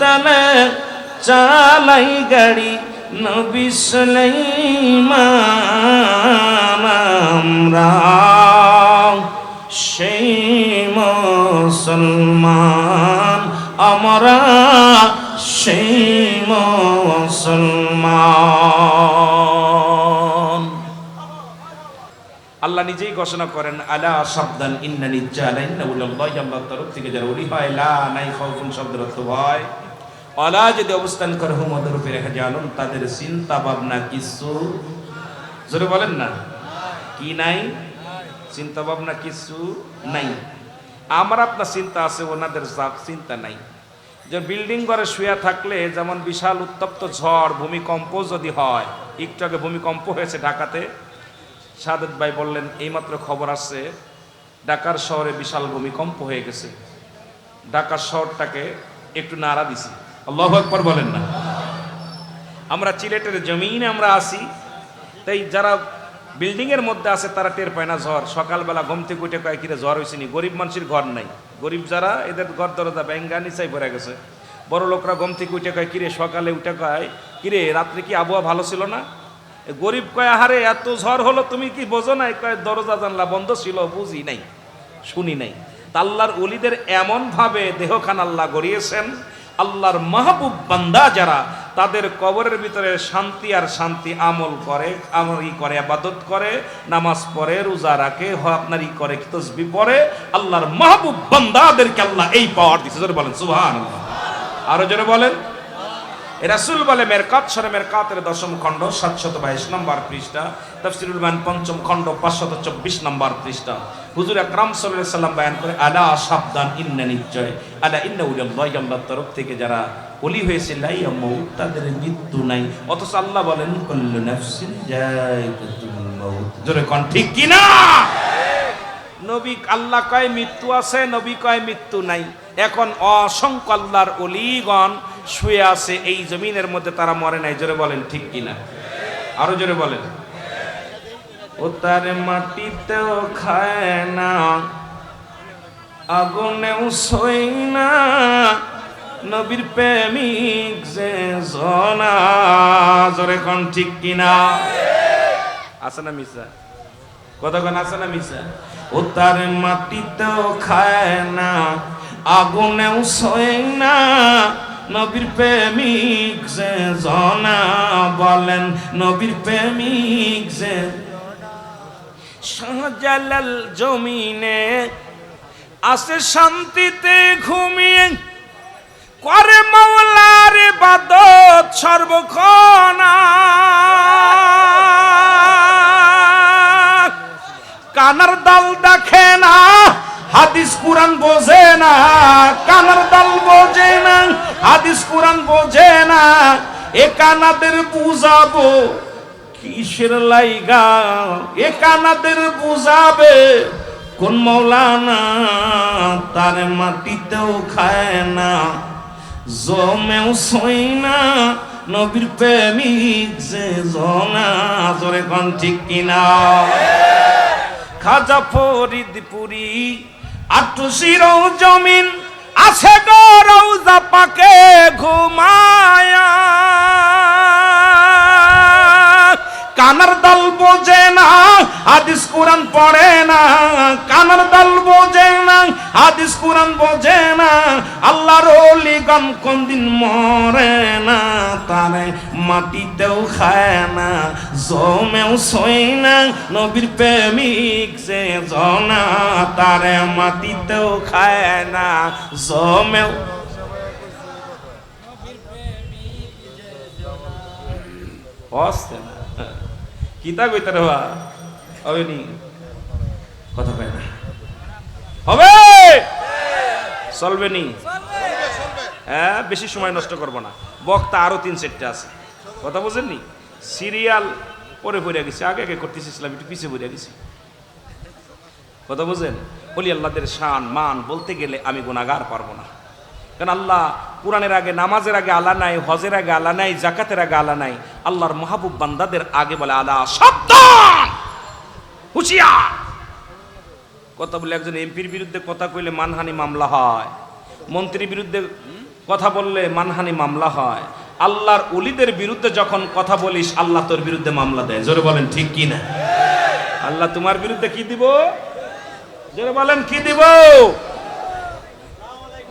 তালে চালাই গাড়ি নবী সুলাইমান আমরা সেই মুসলমান আমরা সেই মুসলমান। আল্লাহ নিজেই ঘোষণা করেন, আলা সাবধান ইন্না নিজ্জালা ইন্না উল্লাহ আল্লাহর তরফ থেকে যারা ওলি হয় লা নাই খাউফুন শব্দের অর্থ ভয়। অলা যদি অবস্থান করে হুমদের উপরে জানুন তাদের চিন্তা ভাবনা কিছু জোরে বলেন না। কি নাই? চিন্তা ভাবনা কিছু নাই। আমার আপনার চিন্তা আছে, ওনাদের যা- চিন্তা নাই। যে বিল্ডিং ঘরে শুয়ে থাকলে যেমন বিশাল উত্তপ্ত ঝড়, ভূমিকম্প যদি হয়, একটু আগে ভূমিকম্প হয়েছে ঢাকাতে সাদেত ভাই বললেন, এইমাত্র খবর আসছে ঢাকার শহরে বিশাল ভূমিকম্প হয়ে গেছে। ঢাকার শহরটাকে একটু নাড়া দিছি। আল্লাহ একবার বলেন না। আমরা চিলেটের জমিনে আমরা আসি তাই যারা বিল্ডিং এর মধ্যে আছে তারা টের পায় না ঝড়। সকালবেলা ঘুম থেকে উঠে কয়, কিরে, ঝড় হয়েছে নি? গরিব মানুষের ঘর নাই। গরিব যারা, এদের ঘর দরজা ব্যাঙ্গা নিচাই পড়ে গেছে। বড় লোকরা ঘুম থেকে উঠে কয়, কিরে, সকালে উঠে কয়, কিরে, রাত্রে কি আবহাওয়া ভালো ছিল না? গরিব কয়, আহারে, এত ঝড় হলো, তুমি কি বোঝো নাই? কয়, দরজা, জানলা বন্ধ ছিল, বুঝি নাই, শুনি নাই। আল্লাহর অলিদের এমন ভাবে দেহখান আল্লাহ গড়িয়েছেন, আল্লাহর মাহবুব বান্দা যারা, তাদের কবরের ভিতরে শান্তি আর শান্তি আমল করে, আমল ই করে, আবাদত করে, নামাজ পড়ে, রোজা রাখে আপনার ই করে, তসবি পড়ে, আল্লাহর মাহবুব বান্দাদেরকে আল্লাহ এই পাওয়ার দিচ্ছে বলেন সুবহান আরও জোরে বলেন। রাসুল বলে, মেরকাত সরে মেরকাতের দশম খণ্ড, সাতশত বাইশ নম্বর পৃষ্ঠা। তফসিরুল মান পঞ্চম খণ্ড, পাঁচশত চব্বিশ নম্বর পৃষ্ঠা। হুজুর আকরাম সাল্লাল্লাহু সাল্লাম বয়ান করে, আলা সাবধান ইন্না নিশ্চয় আলা ইন্না উলিয়াল্লাহ আল্লাহর তরফ থেকে যারা ওলি হয়েছে, লাই মৌত তাদের মৃত্যু নাই। অথচ আল্লাহ বলেন, কুল্লু নাফসিন মাউত। জোরে কোন, ঠিক কি না নবী আল্লাহ কয় মৃত্যু আছে, নবী কয় মৃত্যু নাই। এখন অসংখ্য আল্লাহর অলিগণ শুয়ে আছে, এই জমিনের মধ্যে তারা মরে নাই। জোরে বলেন, ঠিক কিনা? আরও জোরে বলেন। ও তার মাটিতেও খায় না, আগুনেও সই না, নবীর প্রেমিক যে জনা। জোরে কোন, ঠিক কিনা? আছে না মিসা কতক্ষণ আছে না মিশা? ও তার মাটিতেও খায় না আগুনেও সয় না। নবীর প্রেমিক যে জনা বলেন, নবীর প্রেমিক যে শাহজালাল জমিনে আসে শান্তিতে ঘুমিয়ে, করে মৌলার বাদত সর্বক্ষণা। কানার দল দেখে না, হাদিস কুরান বোঝে না, কানার দল বোঝে না, হাদিস কুরান বোঝে না, এ কানাদের বুঝাবো কিসের লাইগা, এ কানাদের বুঝাবে কোন মৌলানা, তার মাটিতেও খায় না, জমেও সই না, নবীর প্রেমিক যে জনা, জোরে কোন ঠিক কিনা? খাজা ফরিদপুরি আটুসির জমিন আছে রৌজা পাকে ঘুমায়া। কানার দল বোঝে না, হাদিস কোরআন পড়ে না, কানার দল বোঝে হাদিস কোরআন বোঝে না, আল্লাহর অলিগণ কোন দিন মরে না, তারে মাটিতেও খায় না, জমেও সই না, নবীর প্রেমিক যে জনা, তারে মাটিতেও খায় না, জমেও না। কিতা কইতে রে বা হবে? নি কথা কয় না হবে চলবে নি? হ্যাঁ বেশি সময় নষ্ট করব না। বক্তা আরও তিন চারটে আছে। কথা বুঝেন নি? সিরিয়াল পরে পড়ে গেছে। আগে আগে করতেছিলাম একটু পিছিয়ে পড়ে গেছি। কথা বুঝেন? বলি আল্লাহদের শান, মান বলতে গেলে আমি গুণাগার পারব না। কারণ আল্লাহ কোরআনের আগে, নামাজের আগে আলা নাই, হজের আগে আলা নাই জাকাতের আগে আলা নাই। আল্লাহর মাহবুব বান্দাদের আগে বলে আলা সাবধান, হুঁশিয়ার। কথা বলে একজন এমপির বিরুদ্ধে কথা কইলে মানহানি মামলা হয়। মন্ত্রীর বিরুদ্ধে কথা বললে মানহানি মামলা হয়। আল্লাহর অলিদের বিরুদ্ধে যখন কথা বলিস, আল্লাহ তোর বিরুদ্ধে মামলা দেয়। জোরে বলেন, ঠিক কি না? আল্লাহ তোমার বিরুদ্ধে কি দিব? জোরে বলেন, কি দিব?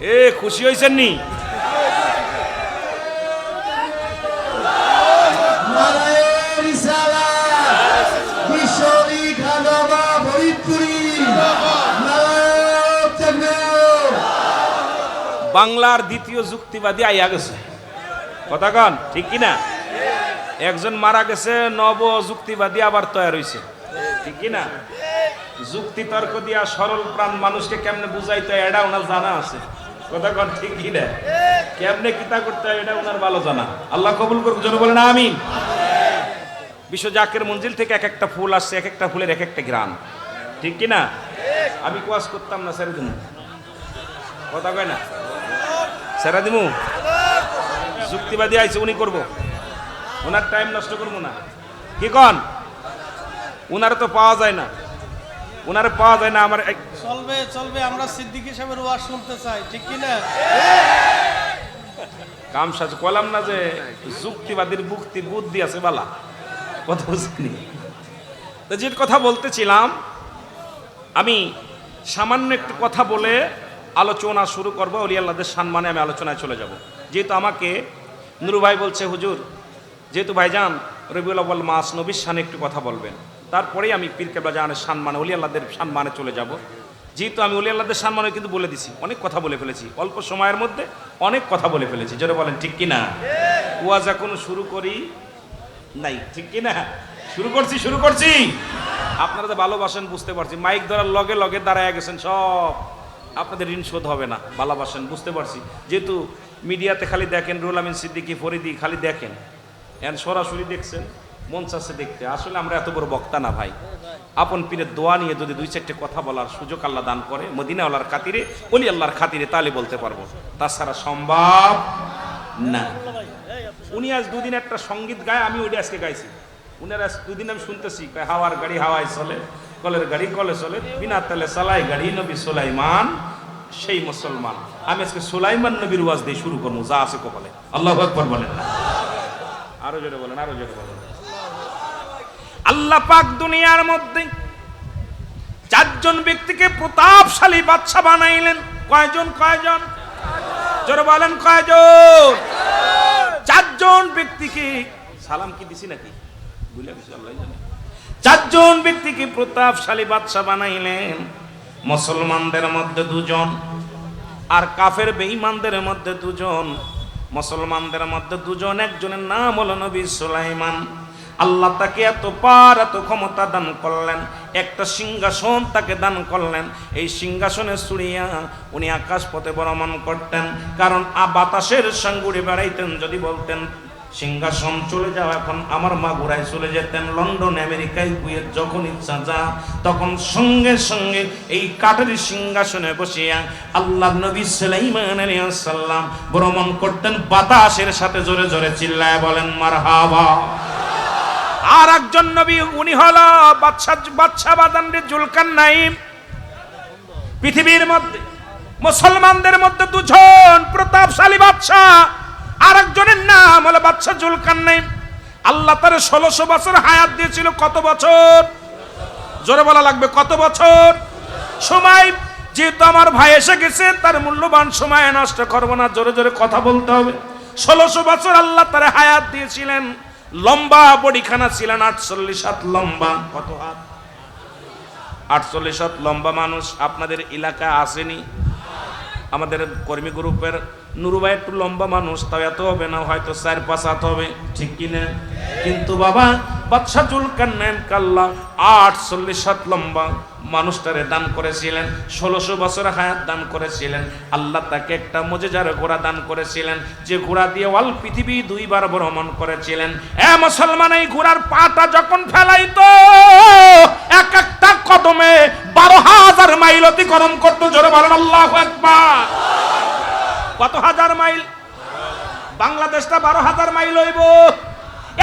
এ, খুশি হয়েছেন নি? বাংলার দ্বিতীয় যুক্তিবাদী আইয়া গেছে। কথা কন, ঠিক কি না একজন মারা গেছে, নব যুক্তিবাদী আবার তৈরি হয়েছে ঠিক কি না যুক্তি তর্ক দিয়া সরল প্রাণ মানুষকে কেমনে বুঝাইতে এটা ওনার জানা আছে। কথা কন, ঠিক কি না কেমনে কিতা করতে হয় এটা ওনার ভালো জানা। আল্লাহ কবুল করুক, যেন বলেন আমিন। বিশ্ব জাকের মঞ্জিল থেকে এক একটা ফুল আসছে, এক একটা ফুলের এক একটা গ্রাম ঠিক কি না আমি কোয়াস করতাম না, স্যার কথা কয় না? সেরা দিমু। যুক্তিবাদী আইছে উনি করব। ওনার টাইম নষ্ট করব না। কি কন? উনারে তো পাওয়া যায় না। উনারে পাওয়া যায় না আমার চলবে চলবে আমরা সিদ্দিক সাহেবের ওয়াজ শুনতে চাই ঠিক কি না? কাম সাজ কলাম না যে যুক্তিবাদীর বুক্তি বুদ্ধি আছে বালা। কথা বুঝিনি। তো যে কথা বলতেছিলাম আমি সামান্য একটু কথা বলে আলোচনা শুরু করব অলি আল্লাহদের সম্মানে আমি আলোচনায় চলে যাব। যেহেতু আমাকে নুরু ভাই বলছে, হুজুর, যেহেতু ভাইজান রবিউল আব্বাল মাস নবীর সানে একটু কথা বলবেন, তারপরেই আমি পীর কেবলা জাহানের সম্মানে অলি আল্লাহদের সম্মানে চলে যাব। যেহেতু আমি অলি আল্লাহদের সম্মানে কিন্তু বলে দিছি, অনেক কথা বলে ফেলেছি, অল্প সময়ের মধ্যে অনেক কথা বলে ফেলেছি যেটা বলেন, ঠিক কিনা? ওয়াজ এখনও শুরু করি নাই, ঠিক কি না শুরু করছি শুরু করছি। আপনারা তো ভালোবাসেন, বুঝতে পারছি। মাইক ধরার লগে লগে দাঁড়ায় গেছেন সব। আপনাদের ঋণ শোধ হবে না। ভালোবাসেন বুঝতে পারছি। যেহেতু মিডিয়াতে খালি দেখেন রুল আমিন সিদ্দিকি, ফরিদি খালি দেখেন। এখন সরাসরি দেখছেন, মন চাচ্ছে দেখতে। আসলে আমরা এত বড় বক্তা না ভাই। আপন পীরের দোয়া নিয়ে যদি দুই চারটে কথা বলার সুযোগ আল্লাহ দান করে, মদিনাওয়ালার খাতিরে, অলি আল্লাহর খাতিরে, তাহলে বলতে পারব। তাছাড়া সম্ভব না। উনি আজ দুদিন একটা সংগীত গায়, আমি ওইটা আজকে গাইছি। উনার আজ দুদিন আমি শুনতেছি হাওয়ার গাড়ি হাওয়ায় চলে। কলের গাড়ি, কলে চলে। বিনা তেলে চালাই গাড়ি, নবী সোলাইমান, সেই মুসলমান। আমি আজকে সোলাইমান নবীর ওয়াজ দিয়ে শুরু করব, যা আছে কপালে। আল্লাহ একবার বলেন। আরও জোরে বলেন, আরও জোরে বলেন। আল্লাহ পাক দুনিয়ার মধ্যে চারজন ব্যক্তিকে প্রতাপশালী বাচ্চা বানাইলেন। কয়জন কয়জন? জোরে বলেন, কয়জন? চারজন ব্যক্তিকে সালাম কি দিছি নাকি? বুঝলে আল্লাহ জানে। চারজন ব্যক্তিকে প্রতাপশালী বাদশা বানাইলেন। মুসলমানদের মধ্যে দুজন আর কাফের বেঈমানদের মধ্যে দুজন। মুসলমানদের মধ্যে দুজন, একজনের নাম হলো নবী সুলাইমান। আল্লাহ তাকে এত পার, এত ক্ষমতা দান করলেন। একটা সিংহাসন তাকে দান করলেন। এই সিংহাসনে সুরিয়া উনি আকাশ পথে ভ্রমণ করতেন। কারণ বাতাসের সঙ্গুড়ে বেড়াইতেন যদি বলতেন সিংহাসন চলে যাও, এখন আমার মা ঘুরায় চলে যেতেন। লন্ডন, আমেরিকায় গুয়ে যখন ইচ্ছা যা, তখন সঙ্গে সঙ্গে এই কাঠের সিংহাসনে বসিয়া আল্লাহ নবী সুলাইমান আলাইহিস সালাম ভ্রমণ করতেন, বাতাসের সাথে জোরে জোরে চিল্লায় বলেন মার মারহাবা। আর একজন নবী, উনি হলো বাচ্চা বাচ্চা বাদানরে জুলকান নাইম পৃথিবীর মধ্যে, মুসলমানদের মধ্যে দুজন প্রতাপশালী বাচ্চা আর একজনের নাম হলো বাচ্চা জুলকান নাইম আল্লাহ তার ষোলোশো বছর হায়াত দিয়েছিল, কত বছর? জোরে বলা লাগবে, কত বছর? সময়, যেহেতু আমার ভাই এসে গেছে, তার মূল্যবান সময় নষ্ট করব না, জোরে জোরে কথা বলতে হবে। ষোলোশো বছর আল্লাহ তার হায়াত দিয়েছিলেন। লম্বা বডিখানা ছিলেন, আটচল্লিশ হাত লম্বা। কত হাত? আটচল্লিশ হাত লম্বা মানুষ, আপনাদের এলাকা আসেনি? আমাদের কর্মী গ্রুপের নুরুবাই একটু লম্বা মানুষ, তাও এত হবে না, হয়তো চার পাঁচ হাত হবে, ঠিক কিনা কিন্তু বাবা বাদশা জুলকান্নাইন কাল্লা আটচল্লিশ হাত লম্বা মানুষটারে দান করেছিলেন, ষোলোশো বছর হায়াত দান করেছিলেন, আল্লাহ তাকে একটা মজেজার ঘোড়া দান করেছিলেন, যে ঘোড়া দিয়ে ওয়াল পৃথিবী দুইবার ভ্রমণ করেছিলেন। এ মুসলমান, এই ঘোড়ার পাটা যখন ফেলাইতো, এক একটা কদমে মাইল অতিক্রম করতো, জোরে বলেন, আল্লাহ একবার কত হাজার মাইল? বাংলাদেশটা বারো হাজার মাইল হইব।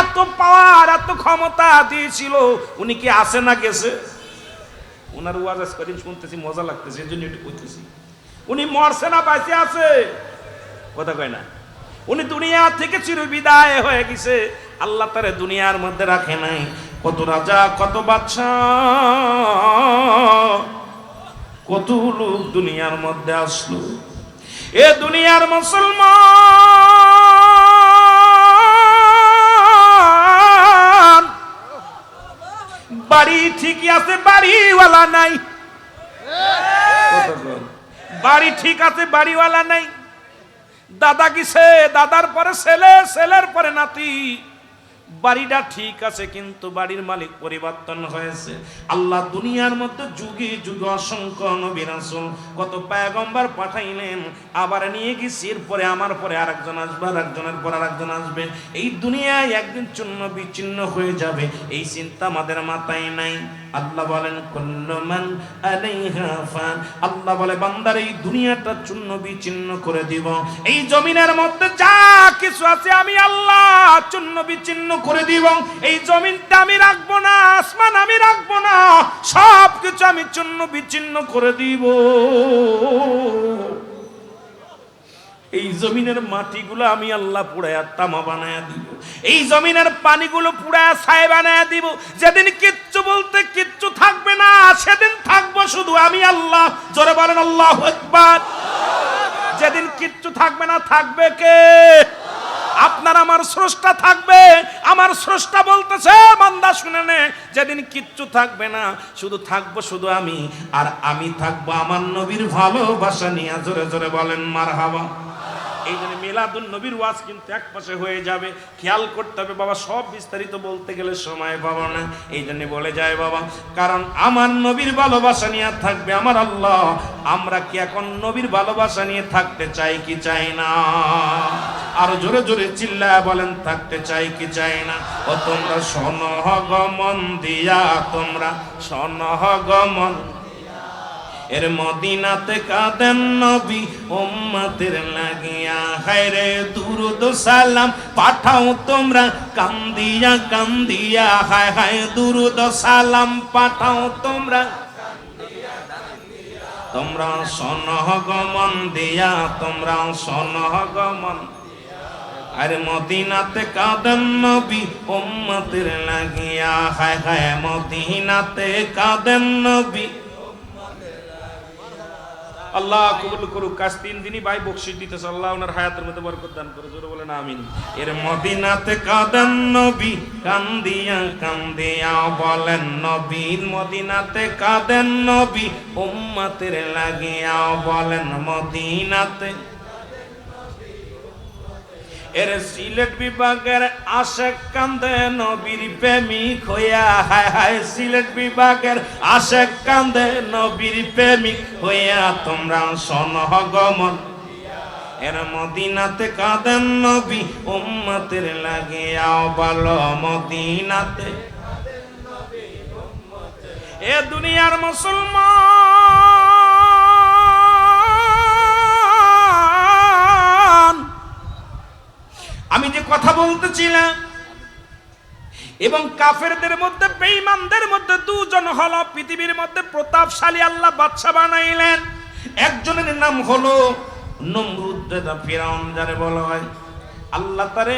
এত পাওয়ার, এত ক্ষমতা দিয়েছিল। উনি কি আসে না গেছে? ওনার ওয়াজ কদিন শুনতেছি, মজা লাগতেছে, এই জন্য একটু করতেছি উনি মরছে না বাইসে আছে। কথা কয় না। উনি দুনিয়া থেকে চির বিদায় হয়ে গেছে। আল্লাহ তারে দুনিয়ার মধ্যে রাখে নাই। কত রাজা, কত বাদশা কত লোক দুনিয়ার মধ্যে আসলো? এ দুনিয়ার মুসলমান। বাড়ি ঠিকই আছে, বাড়িওয়ালা নাই। বাড়ি ঠিক আছে, বাড়িওয়ালা নাই। দাদা কিসে দাদার পরে ছেলে, ছেলের পরে নাতি। বাড়িটা ঠিক আছে, কিন্তু বাড়ির মালিক পরিবর্তন হয়েছে। আল্লাহ দুনিয়ার মধ্যে যুগে যুগ অসংখ্য নবীর রাসূল কত পায়গম্বর পাঠাইলেন, আবার নিয়ে গেছি, এরপরে আমার পরে আরেকজন আসবে, আরেকজনের পর আরেকজন আসবে। এই দুনিয়ায় একদিন চূন্য বিচ্ছিন্ন হয়ে যাবে, এই চিন্তা আমাদের মাথায় নাই। আল্লাহ বলেন কুল্লুমান আলাইহা ফান। আল্লাহ বলে, বান্দার এই দুনিয়াটা চূর্ণ বিচ্ছিন্ন করে দিব। এই জমিনের মধ্যে যা কিছু আছে আমি আল্লাহ চূর্ণ বিচ্ছিন্ন করে দিব। এই জমিনটা আমি রাখব না, আসমান আমি রাখব না সব কিছু আমি চূর্ণ বিচ্ছিন্ন করে দিব। এই জমিনের মাটিগুলো আমি আল্লাহ পুড়ায়া তামা বানায়া দিব। এই জমিনের পানিগুলো পুড়ায়া ছায় বানায়া দিব। যেদিন কিচ্ছু বলতে কিচ্ছু থাকবে না, সেদিন থাকব শুধু আমি আল্লাহ। জোরে বলেন আল্লাহ একবার যেদিন কিচ্ছু থাকবে না, থাকবে কে? আপনার আমার স্রষ্টা থাকবে। আমার স্রষ্টা বলতেছে, বান্দা শুনে নে, যেদিন কিচ্ছু থাকবে না, শুধু থাকব শুধু আমি। আর আমি থাকব আমার নবীর ভালোবাসা নিয়ে। জোরে জোরে বলেন মার হাবা এই জন্য মেলাদুল নবীর ওয়াজ কিন্তু এক পাশে হয়ে যাবে। খেয়াল করতে হবে বাবা, সব বিস্তারিত বলতে গেলে সময় পাবো না। এই জন্য বলে যায় বাবা, কারণ আমার নবীর ভালোবাসা নিয়ে থাকবে আমার আল্লাহ। আমরা কি এখন নবীর ভালোবাসা নিয়ে থাকতে চাই কি চাই না? আরও জোরে জোরে চিল্লায় বলেন, থাকতে চাই কি চাই না? ও তোমরা সনহ গমন দিয়া, তোমরা সনহ গমন এর মদিনাতে কাদেন নবী, উম্মতের লাগিয়া। হায়রে দুরুদ সালাম পাঠাও তোমরা, কান্দিয়া কান্দিয়া, হায় হায় দুরুদ সালাম পাঠাও তোমরা। তোমরা সনহ গমন দিয়া, তোমরা সনহ গমন আর মদিনাতে কাদেন নবী, উম্মতের লাগিয়া, হায় হায় মদিনাতে কাদেন নবী। আল্লাহ কবুল করুক কাজ তিন দিনই ভাই বকশিস দিতেছে। আল্লাহ ওনার হায়াতের মধ্যে বরকত দান করে জোরে বলেন আমিন। এর মদিনাতে কাদান নবী, কান্দিয়া কান্দিয়া বলেন নবীন মদিনাতে কাদান নবী, উম্মতের লাগিয়া বলেন মদিনাতে এর সিলেট বিভাগের আশেক কান্দে নবীর প্রেমিক হইয়া, হায় হায়, সিলেট বিভাগের আশেক কান্দে নবীর প্রেমিক হইয়া, তোমরা সনহ গমন এর মদিনাতে কাঁদেন নবী, উম্মতের লাগিয়াও ভালো মদিনাতে। এ দুনিয়ার মুসলমান আমি যে কথা বলতেছিলাম, এবং কাফেরদের মধ্যে, বেঈমানদের মধ্যে দুজন হলো, পৃথিবীর মধ্যে প্রতাপশালী আল্লাহ বাদশা বানাইলেন। একজনের নাম হলো নমরুদ দাদা ফিরাউন যারে বলা হয়। আল্লাহ তারে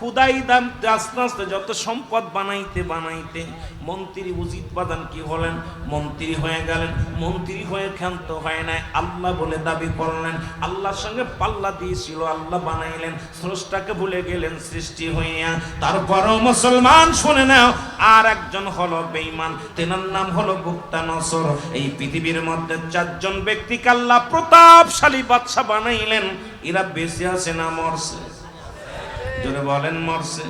খুদাই দাম আস্তে আস্তে যত সম্পদ বানাইতে বানাইতে মন্ত্রী উজিত বাদান কি হলেন? মন্ত্রী হয়ে গেলেন। মন্ত্রী হয়ে ক্ষান্ত হয় নাই। আল্লাহ বলে দাবি করলেন। আল্লাহর সঙ্গে পাল্লা দিয়েছিল, আল্লাহ বানাইলেন। স্রষ্টাকে ভুলে গেলেন সৃষ্টি হইয়া। তারপরও মুসলমান, শুনে নাও, আর একজন হলো বেঈমান। তেনার নাম হলো গুপ্তা নসর। এই পৃথিবীর মধ্যে চারজন ব্যক্তিকে আল্লাহ প্রতাপশালী বাদশা বানাইলেন। এরা বেঁচে আছে না মরছে? জোরে বলেন মরছে।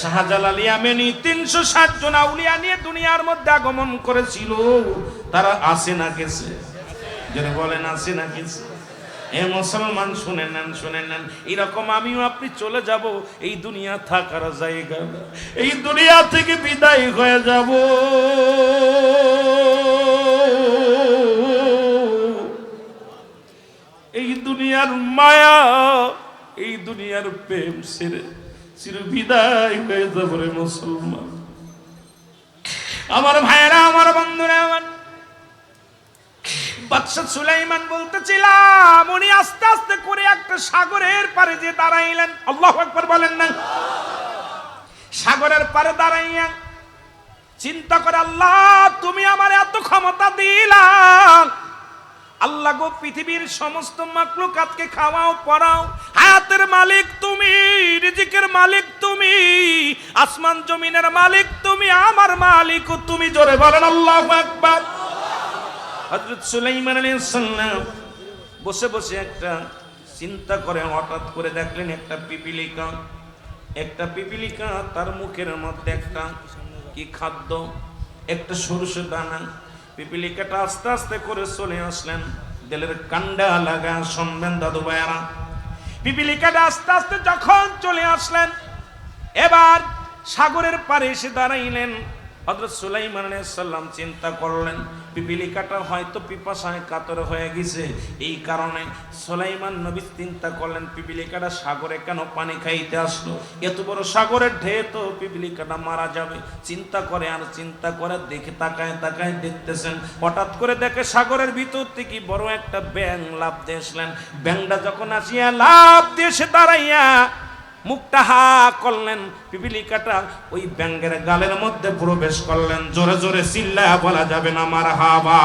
শাহজালাল ইয়ামেনি তিনশো ষাট জন আউলিয়া নিয়ে দুনিয়ার মধ্যে আগমন করেছিল। তারা আসে না গেছে। জোরে বলেন আসে না গেছে। এ মুসলমান শুনে নেন শুনে নেন। এরকম আমিও আপনি চলে যাব। এই দুনিয়া থাকার জায়গা এই দুনিয়া থেকে বিদায় হয়ে যাব। এই দুনিয়ার মায়া এই দুনিয়ার প্রেম ছেড়ে চির বিদায় হয়ে যাব রে মুসলমান। আমার ভাইরা আমার বন্ধুরা, আমার বাদশাহ সুলাইমান বলতেছিলাম, উনি আস্তে আস্তে করে একটা সাগরের পারে যে দাঁড়াইলেন। আল্লাহ একবার বলেন না। সাগরের পারে দাঁড়াইয়া চিন্তা করে, আল্লাহ, তুমি আমার এত ক্ষমতা দিলাম আল্লাহ গো পৃথিবীর সমস্ত মাকলুকাতকে খাওয়াও, পড়াও। হায়াতের মালিক তুমি, রিজিকের মালিক তুমি, আসমান জমিনের মালিক তুমি, আমার মালিক তুমি, জোরে বলেন আল্লাহ আকবার। হযরত সুলাইমান আলাইহিস সালাম বসে বসে একটা চিন্তা করে, হঠাৎ করে দেখলেন একটা পিপিলিকা। একটা পিপিলিকা তার মুখের মধ্যে একটা কি খাদ্য, একটা সরষে দানা পিপিলিকাটা আস্তে আস্তে করে চলে আসলেন। দেলের কান্ডা লাগা শুনবেন দাদু ভাইয়ারা। পিপিলিকাটা আস্তে আস্তে যখন চলে আসলেন, এবার সাগরের পারে এসে দাঁড়াইলেন। হযরত সুলাইমান সালাম চিন্তা করলেন পিপিলিকাটা হয়তো পিপাসায় কাতর হয়ে গেছে। এই কারণে সুলাইমান নবী চিন্তা করলেন, পিপিলিকাটা সাগরে কেন পানি খাইতে আসলো? এত বড় সাগরের ঢেউ তো পিপিলিকাটা মারা যাবে। চিন্তা করে আর চিন্তা করে দেখে তাকায় তাকায় দেখতেছেন। হঠাৎ করে দেখে সাগরের ভিতর থেকে বড় একটা ব্যাং লাভ দিয়ে আসলেন। ব্যাংটা যখন আসিয়া লাভ দিয়ে এসে দাঁড়াইয়া মুখটা হা করলেন, পিপিলিকাটা ওই ব্যাঙ্গের গালের মধ্যে প্রবেশ করলেন। জোরে জোরে চিল্লা বলা যাবে না আমার হাবা